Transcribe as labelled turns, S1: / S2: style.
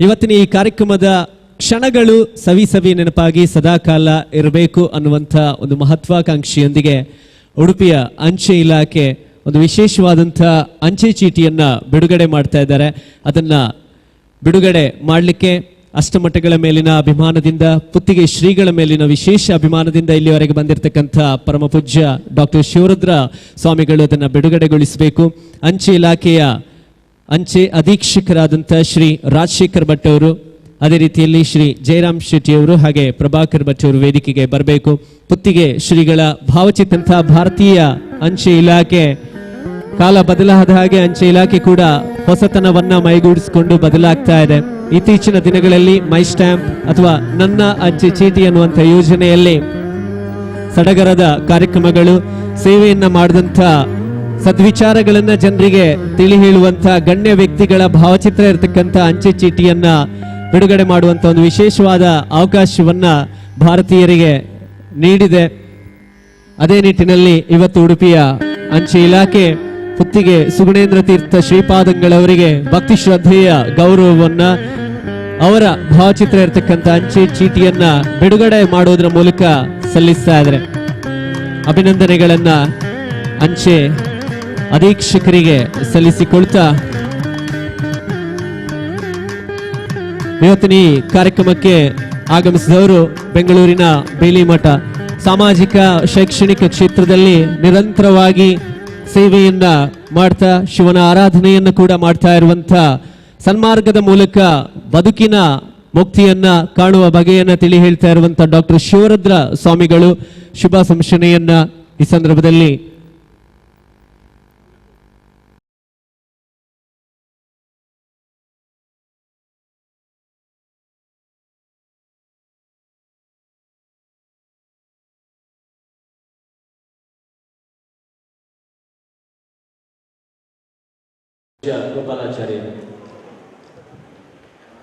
S1: ಇವತ್ತಿನ ಈ ಕಾರ್ಯಕ್ರಮದ ಕ್ಷಣಗಳು ಸವಿ ಸವಿ ನೆನಪಾಗಿ ಸದಾಕಾಲ ಇರಬೇಕು ಅನ್ನುವಂಥ ಒಂದು ಮಹತ್ವಾಕಾಂಕ್ಷೆಯೊಂದಿಗೆ ಉಡುಪಿಯ ಅಂಚೆ ಇಲಾಖೆ ಒಂದು ವಿಶೇಷವಾದಂಥ ಅಂಚೆ ಚೀಟಿಯನ್ನು ಬಿಡುಗಡೆ ಮಾಡ್ತಾ ಇದ್ದಾರೆ. ಅದನ್ನು ಬಿಡುಗಡೆ ಮಾಡಲಿಕ್ಕೆ ಅಷ್ಟಮಠಗಳ ಮೇಲಿನ ಅಭಿಮಾನದಿಂದ ಪುತ್ತಿಗೆ ಶ್ರೀಗಳ ಮೇಲಿನ ವಿಶೇಷ ಅಭಿಮಾನದಿಂದ ಇಲ್ಲಿವರೆಗೆ ಬಂದಿರತಕ್ಕಂಥ ಪರಮಪೂಜ್ಯ ಡಾಕ್ಟರ್ ಶಿವರುದ್ರ ಸ್ವಾಮಿಗಳು ಅದನ್ನು ಬಿಡುಗಡೆಗೊಳಿಸಬೇಕು. ಅಂಚೆ ಇಲಾಖೆಯ ಅಂಚೆ ಅಧೀಕ್ಷಕರಾದಂಥ ಶ್ರೀ ರಾಜಶೇಖರ್ ಭಟ್ ಅವರು, ಅದೇ ರೀತಿಯಲ್ಲಿ ಶ್ರೀ ಜಯರಾಮ್ ಶೆಟ್ಟಿಯವರು ಹಾಗೆ ಪ್ರಭಾಕರ್ ಭಟ್ ಅವರು ವೇದಿಕೆಗೆ ಬರಬೇಕು. ಪುತ್ತಿಗೆ ಶ್ರೀಗಳ ಭಾವಚಿತ್ತಂಥ ಭಾರತೀಯ ಅಂಚೆ ಇಲಾಖೆ, ಕಾಲ ಬದಲಾದ ಹಾಗೆ ಅಂಚೆ ಇಲಾಖೆ ಕೂಡ ಹೊಸತನವನ್ನ ಮೈಗೂಡಿಸಿಕೊಂಡು ಬದಲಾಗ್ತಾ ಇದೆ. ಇತ್ತೀಚಿನ ದಿನಗಳಲ್ಲಿ ಮೈ ಸ್ಟ್ಯಾಂಪ್ ಅಥವಾ ನನ್ನ ಅಂಚೆ ಚೀಟಿ ಅನ್ನುವಂಥ ಯೋಜನೆಯಲ್ಲಿ ಸಡಗರದ ಕಾರ್ಯಕ್ರಮಗಳು, ಸೇವೆಯನ್ನ ಮಾಡಿದಂಥ ಸದ್ವಿಚಾರಗಳನ್ನ ಜನರಿಗೆ ತಿಳಿ ಹೇಳುವಂತ ಗಣ್ಯ ವ್ಯಕ್ತಿಗಳ ಭಾವಚಿತ್ರ ಇರತಕ್ಕಂತ ಅಂಚೆ ಚೀಟಿಯನ್ನ ಬಿಡುಗಡೆ ಮಾಡುವಂತ ಒಂದು ವಿಶೇಷವಾದ ಅವಕಾಶವನ್ನ ಭಾರತೀಯರಿಗೆ ನೀಡಿದೆ. ಅದೇ ನಿಟ್ಟಿನಲ್ಲಿ ಇವತ್ತು ಉಡುಪಿಯ ಅಂಚೆ ಇಲಾಖೆ ಪುತ್ತಿಗೆ ಸುಗುಣೇಂದ್ರ ತೀರ್ಥ ಶ್ರೀಪಾದಂಗಳವರಿಗೆ ಭಕ್ತಿ ಶ್ರದ್ಧೆಯ ಗೌರವವನ್ನ ಅವರ ಭಾವಚಿತ್ರ ಇರತಕ್ಕಂಥ ಅಂಚೆ ಚೀಟಿಯನ್ನ ಬಿಡುಗಡೆ ಮಾಡೋದ್ರ ಮೂಲಕ ಸಲ್ಲಿಸ್ತಾ ಇದ್ದಾರೆ. ಅಭಿನಂದನೆಗಳನ್ನ ಅಂಚೆ ಅಧೀಕ್ಷಕರಿಗೆ ಸಲ್ಲಿಸಿಕೊಳ್ತಾ. ಇವತ್ತಿನ ಈ ಕಾರ್ಯಕ್ರಮಕ್ಕೆ ಆಗಮಿಸಿದವರು ಬೆಂಗಳೂರಿನ ಬೇಲಿಮಠ ಸಾಮಾಜಿಕ ಶೈಕ್ಷಣಿಕ ಕ್ಷೇತ್ರದಲ್ಲಿ ನಿರಂತರವಾಗಿ ಸೇವೆಯನ್ನ ಮಾಡ್ತಾ, ಶಿವನ ಆರಾಧನೆಯನ್ನು ಕೂಡ ಮಾಡ್ತಾ ಇರುವಂತ ಸನ್ಮಾರ್ಗದ ಮೂಲಕ ಬದುಕಿನ ಮುಕ್ತಿಯನ್ನ ಕಾಣುವ ಬಗೆಯನ್ನ ತಿಳಿ ಹೇಳ್ತಾ ಇರುವಂತ ಡಾಕ್ಟರ್ ಶಿವರುದ್ರ ಸ್ವಾಮಿಗಳು ಶುಭ ಸಂಶನೆಯನ್ನ ಈ ಸಂದರ್ಭದಲ್ಲಿ Iya, Kepala Jaringan